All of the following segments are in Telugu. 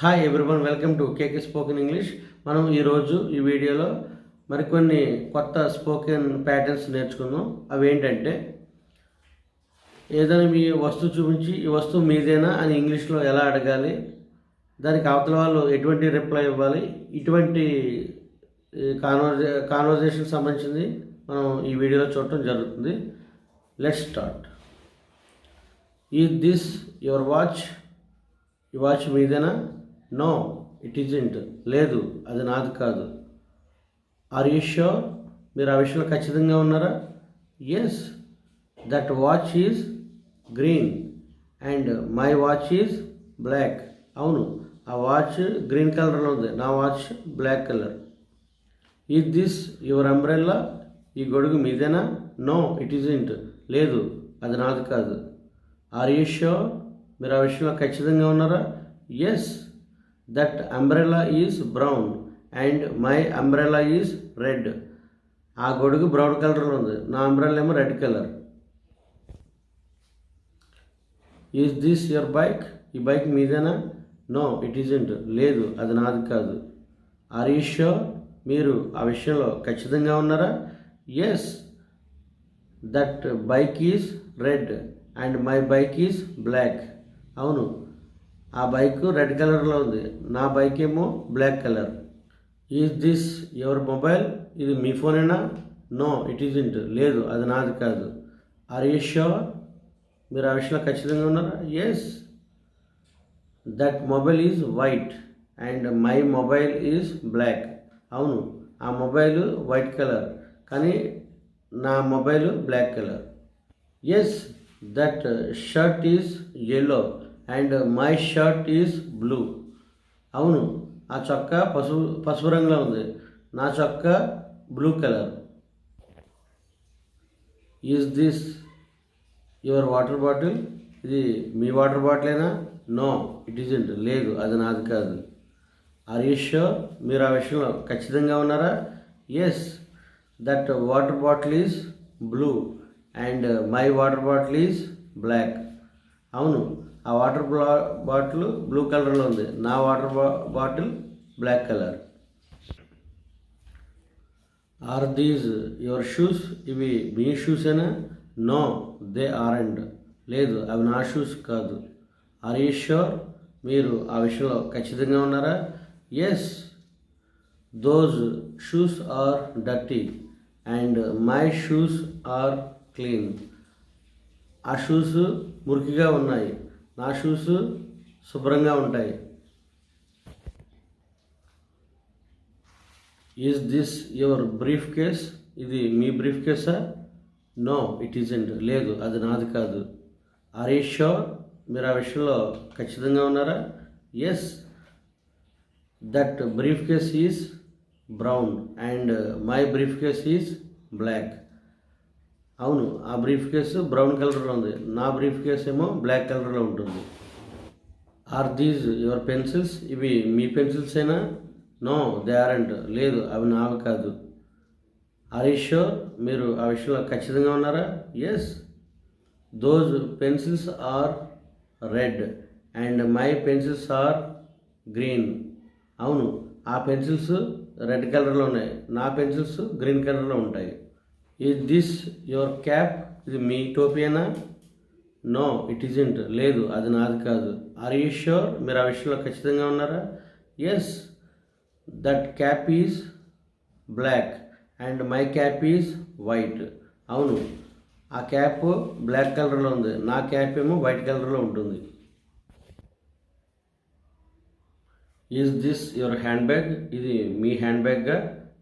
Hi everyone welcome to KK spoken English మనం ఈరోజు ఈ వీడియోలో మరికొన్ని కొత్త స్పోకెన్ ప్యాటర్న్స్ నేర్చుకుందాం. అవి ఏంటంటే ఏదైనా మీ వస్తువు చూపించి ఈ వస్తువు మీదేనా అని ఇంగ్లీష్లో ఎలా అడగాలి దానికి అవతల వాళ్ళు ఎటువంటి రిప్లై ఇవ్వాలి ఇటువంటి కాన్వర్జే కాన్వర్జేషన్ సంబంధించింది మనం ఈ వీడియోలో చూడటం జరుగుతుంది. Let start is this your watch ఈ వాచ్ మీదేనా? నో ఇట్ ఈజెంట్ లేదు అది నాది కాదు. ఆర్ యూ ష్యూర్ మీరు ఆ విషయంలో ఖచ్చితంగా ఉన్నారా? Yes that watch is green and my watch is black అవును ఆ వాచ్ గ్రీన్ కలర్లో ఉంది. నా watch black colour is this your umbrella ఈ గొడుగు మీదేనా? నో ఇట్ ఈజెంట్ లేదు అది నాది కాదు. ఆర్ యూ ష్యూర్ మీరు ఆ విషయంలో ఖచ్చితంగా ఉన్నారా? Yes that umbrella is brown and my umbrella is red ఆ గొడుగు బ్రౌన్ కలర్లో ఉంది. నా అంబ్రెల్లా ఏమో red colour is this your bike ఈ బైక్ మీదేనా? నో ఇట్ ఈజెంట్ లేదు అది నాది కాదు. ఆర్ యూ ష్యూర్ మీరు ఆ విషయంలో ఖచ్చితంగా ఉన్నారా? Yes that bike is red and my bike is black అవును. ఆ బైక్ రెడ్ కలర్లో ఉంది. నా బైక్ ఏమో black colour. Is this your mobile ఇది మీ ఫోనేనా? నో ఇట్ ఈజ్ ఇంట్ లేదు అది నాది కాదు. ఆర్ యూ షోర్ మీరు ఆ విషయంలో ఖచ్చితంగా ఉన్నారా? Yes that mobile is white and my mobile is black అవును ఆ మొబైల్ వైట్ కలర్. కానీ నా mobile black colour. Yes that shirt is yellow and my shirt is blue. అవును ఆ చొక్కా పసుపు పసుపు రంగులో ఉంది. నా చొక్కా blue colour. Is this your water bottle ఇది మీ వాటర్ బాటిలేనా నో ఇట్ ఈజెంట్ లేదు అది నాది కాదు. ఆర్ యూ షూర్ మీరు ఆ విషయంలో ఖచ్చితంగా ఉన్నారా? Yes that water bottle is blue and my water bottle is black అవును ఆ వాటర్ బాటిల్ బ్లూ కలర్లో ఉంది. నా water bottle black colour. Are these your shoes? ఇవి మీ షూసేనా? నో దే ఆర్ అండ్ లేదు అవి నా షూస్ కాదు. Are you sure? మీరు ఆ విషయంలో ఖచ్చితంగా ఉన్నారా? Yes. Those shoes are dirty and my shoes are clean. ఆ షూస్ మురికిగా ఉన్నాయి. నా షూస్ శుభ్రంగా ఉంటాయి. Is this your briefcase ఇది మీ బ్రీఫ్ కేసా నో ఇట్ ఈజెంట్ లేదు అది నాది కాదు. ఆర్ యూ మీరు ఆ విషయంలో ఖచ్చితంగా ఉన్నారా? Yes that briefcase is brown and my briefcase is black అవును ఆ బ్రీఫ్ కేసు బ్రౌన్ కలర్లో ఉంది. నా బ్రీఫ్ కేస్ ఏమో బ్లాక్ కలర్లో ఉంటుంది. Are these your pencils? ఇవి మీ పెన్సిల్స్ అయినా నో దే ఆర్ంట్. లేదు అవి నావి కాదు. Are you sure? మీరు ఆ విషయంలో ఖచ్చితంగా ఉన్నారా? Yes. Those pencils are red and my pencils are green. అవును ఆ పెన్సిల్స్ రెడ్ కలర్లో ఉన్నాయి. నా పెన్సిల్స్ గ్రీన్ కలర్లో ఉంటాయి. ఈజ్ దిస్ యువర్ క్యాప్ ఇది మీ టోపియేనా నో? ఇట్ ఈజెంట్ లేదు అది నాది కాదు. ఆర్ యూ ష్యూర్ మీరు ఆ విషయంలో ఖచ్చితంగా ఉన్నారా? Yes that cap is black and my cap is white అవును ఆ క్యాప్ బ్లాక్ కలర్లో ఉంది. నా క్యాప్ ఏమో వైట్ కలర్లో ఉంటుంది. Is this your handbag ఇది మీ హ్యాండ్ బ్యాగ్గా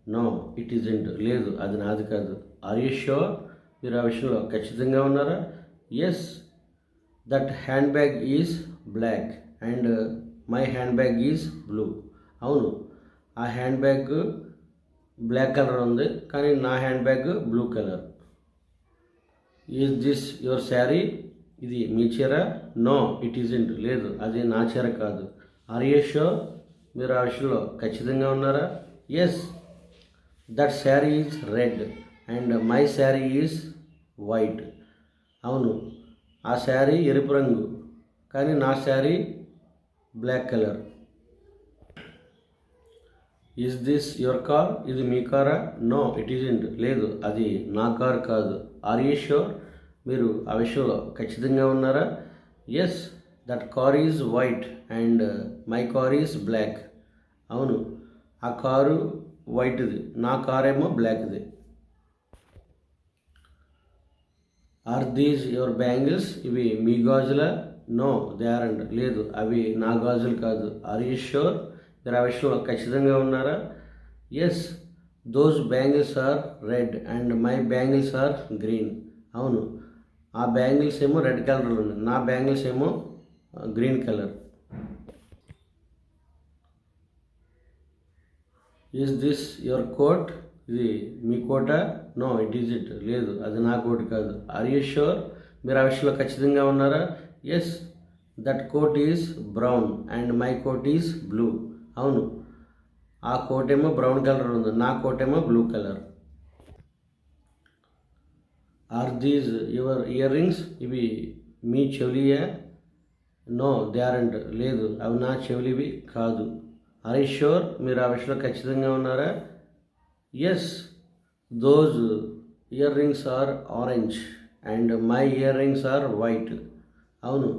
నో ఇట్ ఈజెంట్ లేదు అది నాది కాదు. ఆర్ యూ ష్యూర్ మీరు ఆ విషయంలో ఖచ్చితంగా ఉన్నారా? Yes that handbag is black and my handbag is blue అవును. ఆ హ్యాండ్ బ్యాగ్ బ్లాక్ కలర్ ఉంది కానీ నా handbag blue colour is this your sari ఇది మీ చీర? నో ఇట్ ఈజెంట్ లేదు అది నా చీర కాదు. ఆర్ యూ షూర్ మీరు ఆ విషయంలో ఖచ్చితంగా ఉన్నారా? Yes that sari is red and my sari is white అవును ఆ శారీ ఎరుపు రంగు కానీ నా sari black colour is this your car ఇది మీ కారా నో ఇట్ ఈజెంట్ లేదు అది నా కార్ కాదు. ఆర్ యూ షూర్ మీరు ఆ విషయంలో ఖచ్చితంగా ఉన్నారా? Yes that car is white and my car is black అవును ఆ కారు వైట్ది. నా కారేమో బ్లాక్ది. ఆర్ దీస్ యువర్ బ్యాంగిల్స్ ఇవి మీ గాజుల? నో దే ఆర్ అండ్ లేదు అవి నా గాజులు కాదు. ఆర్ యూ షూర్ మీరు ఆ విషయంలో ఖచ్చితంగా ఉన్నారా? Yes those bangles are red and my bangles are green అవును ఆ బ్యాంగిల్స్ ఏమో రెడ్ కలర్లో ఉన్నాయి. నా బ్యాంగిల్స్ ఏమో green colour is this your coat ఇది మీ కోట నో ఇట్ ఈజ్ ఇట్ లేదు అది నా కోట్ కాదు. ఆర్ యూ షూర్ మీరు ఆ విషయంలో ఖచ్చితంగా ఉన్నారా? Yes that coat is brown and my coat is blue అవును ఆ కోట్ ఏమో బ్రౌన్ కలర్ ఉంది నా కోట్ ఏమో blue colour are these your earrings ఇవి మీ చెవులియా? నో దే ఆర్ంట్ లేదు అవి నా చెవులివి కాదు. ఆర్ ఈ షూర్ మీరు ఆ విషయంలో ఖచ్చితంగా ఉన్నారా? Yes those earrings are orange and my earrings are white అవును.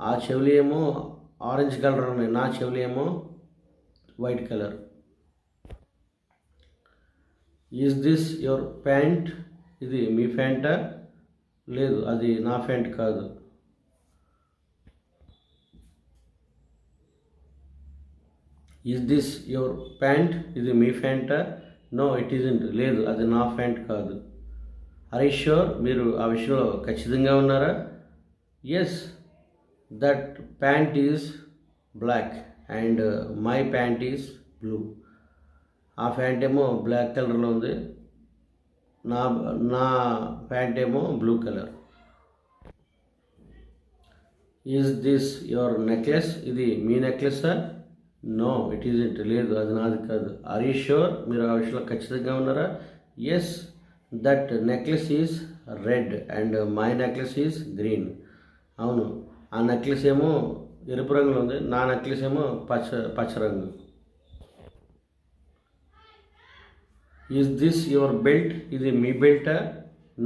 ఆ చెవులు ఏమో ఆరెంజ్ కలర్ ఉన్నాయి. నా చెవులు ఏమో white colour is this your pant ఇది మీ ప్యాంటా? లేదు అది నా ప్యాంట్ కాదు. ఈజ్ దిస్ యువర్ ప్యాంట్ ఇది మీ ప్యాంటా నో ఇట్ ఈజెంట్ లేదు అది నా ప్యాంట్ కాదు. అరే షూర్ మీరు ఆ విషయంలో ఖచ్చితంగా ఉన్నారా? Yes that pant is black and my pant is blue ఆ ప్యాంట్ ఏమో బ్లాక్ కలర్లో ఉంది. నా నా ప్యాంట్ ఏమో blue colour is this your necklace ఇది మీ necklace sir no it isn't లేదు అది నాది కాదు. ఆర్ యూ షూర్ మీరు ఆ విషయంలో ఖచ్చితంగా ఉన్నారా? Yes that necklace is red and my necklace is green అవును ఆ నెక్లెస్ ఏమో ఎరుపు రంగులో ఉంది నా నెక్లెస్ ఏమో పచ్చ పచ్చ రంగు. ఈజ్ దిస్ యువర్ బెల్ట్ ఇది మీ బెల్టా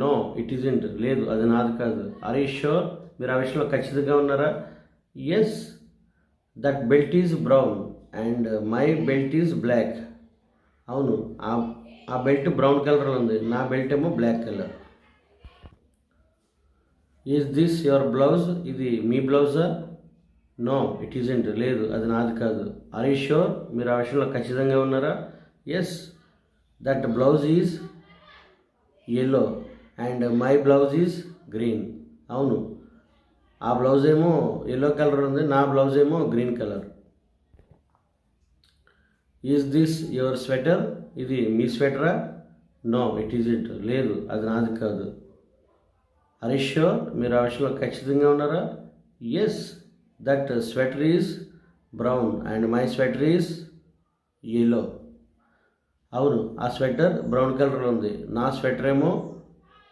నో ఇట్ ఈజెంట్ లేదు అది నాది కాదు. ఆర్ యూ షూర్ మీరు ఆ విషయంలో ఖచ్చితంగా ఉన్నారా? Yes that belt is brown and my belt is black అవును ఆ ఆ బెల్ట్ బ్రౌన్ కలర్లో ఉంది నా బెల్ట్ ఏమో black colour is this your blouse ఇది మీ బ్లౌజా నో ఇట్ ఈజెంట్ లేదు అది నాది కాదు. ఆర్ యూ షూర్ మీరు ఆ విషయంలో ఖచ్చితంగా ఉన్నారా? Yes that blouse is yellow and my blouse is green అవును ఆ బ్లౌజ్ ఏమో ఎల్లో కలర్ ఉంది నా బ్లౌజ్ ఏమో green colour is this your sweater ఇది మీ స్వెటరా నో ఇట్ ఈజ్ ఇట్ లేదు అది నాది కాదు. హరీషో మీరు ఆ విషయంలో ఖచ్చితంగా ఉన్నారా? Yes that sweater is brown and my sweater is yellow అవును ఆ స్వెటర్ బ్రౌన్ కలర్లో ఉంది. నా స్వెటర్ ఏమో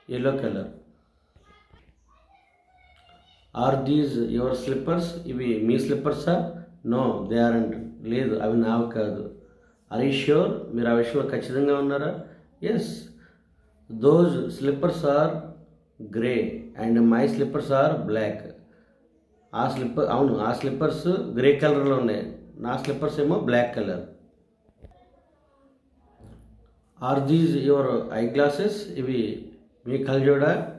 yellow colour are these your slippers? ఇవి మీ స్లిప్పర్సా? No they aren't. లేదు అవి నావి కాదు. ఆర్ ఈ ష్యూర్? మీరు ఆ విషయంలో ఖచ్చితంగా ఉన్నారా? Yes. Those slippers are grey and my slippers are black. ఆ స్లిప్పర్ అవును ఆ స్లిప్పర్స్ గ్రే కలర్లో ఉన్నాయి. నా స్లిప్పర్స్ ఏమో black colour. Are these your eye glasses? ఇవి మీ కలజోడా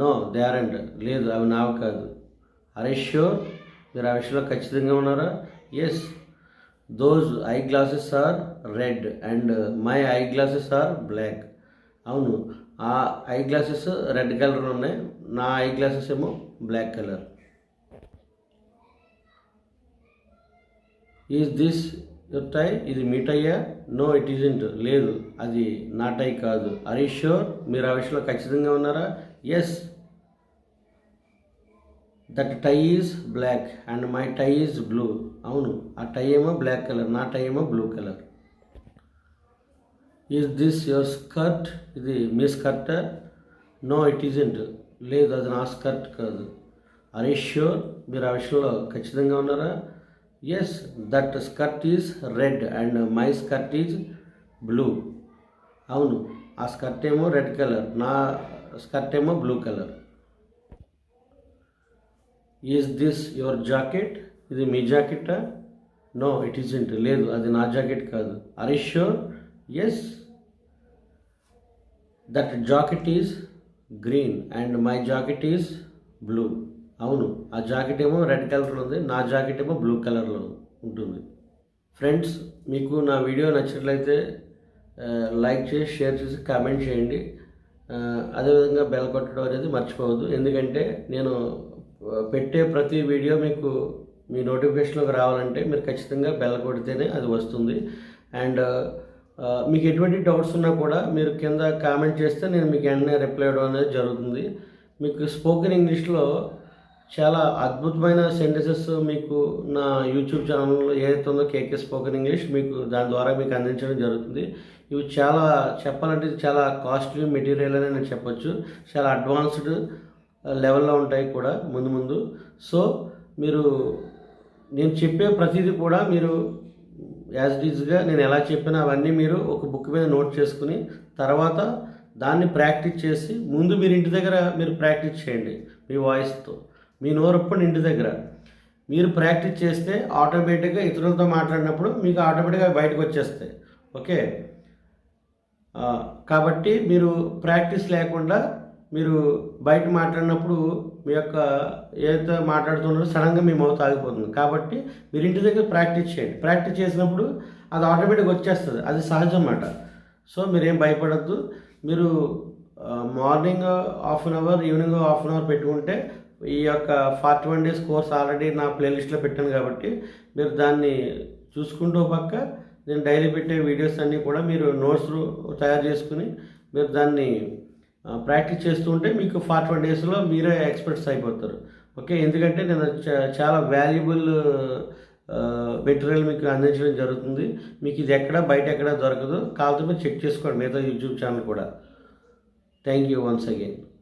నో దే ఆర్ంట్. లేదు అవి నావి కాదు. అరే షూర్ మీరు ఆ విషయంలో ఖచ్చితంగా ఉన్నారా? Yes those eye glasses are red and my eye glasses are black అవును. ఆ ఐ గ్లాసెస్ రెడ్ కలర్ ఉన్నాయి. నా ఐ గ్లాసెస్ ఏమో black colour is this your tie ఇది మీ టైయా నో ఇట్ ఈజెంట్ లేదు అది నా టై కాదు. అరీ షూర్ మీరు ఆ విషయంలో ఖచ్చితంగా ఉన్నారా? Yes that tie is black and my tie is blue అవును. ఆ టై ఏమో బ్లాక్ కలర్ నా టై ఏమో blue colour is this your skirt ఇది మీ స్కర్ట్ నో ఇట్ ఈజెంట్ లేదు అది నా స్కర్ట్ కాదు. అరే ష్యూర్ మీరు ఆ విషయంలో ఖచ్చితంగా ఉన్నారా? Yes that skirt is red and my skirt is blue అవును. ఆ స్కర్ట్ ఏమో రెడ్ కలర్ నా స్కర్ట్ ఏమో blue colour. Is this your jacket ఇది మీ జాకెటా? నో ఇట్ ఈజెంట్ లేదు అది నా జాకెట్ కాదు. Are you yes that jacket is green and my jacket is blue అవును ఆ జాకెట్ ఏమో రెడ్ కలర్లో ఉంది నా జాకెట్ ఏమో బ్లూ కలర్లో ఉంటుంది. ఫ్రెండ్స్ మీకు నా వీడియో నచ్చినట్లయితే uh, లైక్ చేసి షేర్ చేసి కామెంట్ చేయండి. అదేవిధంగా బెల్ కొట్టడం అనేది మర్చిపోవద్దు. ఎందుకంటే నేను పెట్టే ప్రతి వీడియో మీకు మీ నోటిఫికేషన్లోకి రావాలంటే మీరు ఖచ్చితంగా బెల్ కొడితేనే అది వస్తుంది. అండ్ మీకు ఎటువంటి డౌట్స్ ఉన్నా కూడా మీరు కింద కామెంట్ చేస్తే నేను మీకు వెంటనే రిప్లై ఇవ్వడం అనేది జరుగుతుంది. మీకు స్పోకెన్ ఇంగ్లీష్లో చాలా అద్భుతమైన సెంటెన్సెస్ మీకు నా యూట్యూబ్ ఛానల్లో ఏదైతే ఉందో కేకే స్పోకెన్ ఇంగ్లీష్ మీకు దాని ద్వారా మీకు అందించడం జరుగుతుంది. ఇవి చాలా చెప్పాలంటే చాలా కాస్ట్లీ మెటీరియల్ అని నేను చెప్పొచ్చు. చాలా అడ్వాన్స్డ్ లెవెల్లో ఉంటాయి కూడా ముందు ముందు. సో మీరు నేను చెప్పే ప్రతిదీ కూడా మీరు యాజ్ డీజ్గా నేను ఎలా చెప్పినా అవన్నీ మీరు ఒక బుక్ మీద నోట్ చేసుకుని తర్వాత దాన్ని ప్రాక్టీస్ చేసి ముందు మీరు ఇంటి దగ్గర మీరు ప్రాక్టీస్ చేయండి మీ వాయిస్తో మీ నోరప్పుడు ఇంటి దగ్గర. మీరు ప్రాక్టీస్ చేస్తే ఆటోమేటిక్గా ఇతరులతో మాట్లాడినప్పుడు మీకు ఆటోమేటిక్గా బయటకు వచ్చేస్తాయి. ఓకే? కాబట్టి మీరు ప్రాక్టీస్ లేకుండా మీరు బయట మాట్లాడినప్పుడు మీ యొక్క ఏదైతే మాట్లాడుతున్నారో సడన్గా మీ మౌత్ ఆగిపోతుంది. కాబట్టి మీరు ఇంటి దగ్గర ప్రాక్టీస్ చేయండి. ప్రాక్టీస్ చేసినప్పుడు అది ఆటోమేటిక్గా వచ్చేస్తుంది. అది సహజం అన్నమాట. సో మీరేం భయపడద్దు. మీరు morning half an hour evening half an hour పెట్టుకుంటే ఈ యొక్క forty one days course already నా ప్లేలిస్ట్లో పెట్టాను కాబట్టి మీరు దాన్ని చూసుకుంటూ ఓ పక్క నేను డైలీ పెట్టే వీడియోస్ అన్నీ కూడా మీరు నోట్స్ తయారు చేసుకుని మీరు దాన్ని ప్రాక్టీస్ చేస్తూ ఉంటే మీకు ఫార్టీ వన్ డేస్లో మీరే ఎక్స్పర్ట్స్ అయిపోతారు. ఓకే? ఎందుకంటే నేను చా- చాలా వాల్యుబుల్ మెటీరియల్ మీకు అందించడం జరుగుతుంది. మీకు ఇది ఎక్కడ బయట ఎక్కడ దొరకదు. కాకపోతే మీరు చెక్ చేసుకోండి మిగతా యూట్యూబ్ ఛానల్ కూడా. Thank you once again.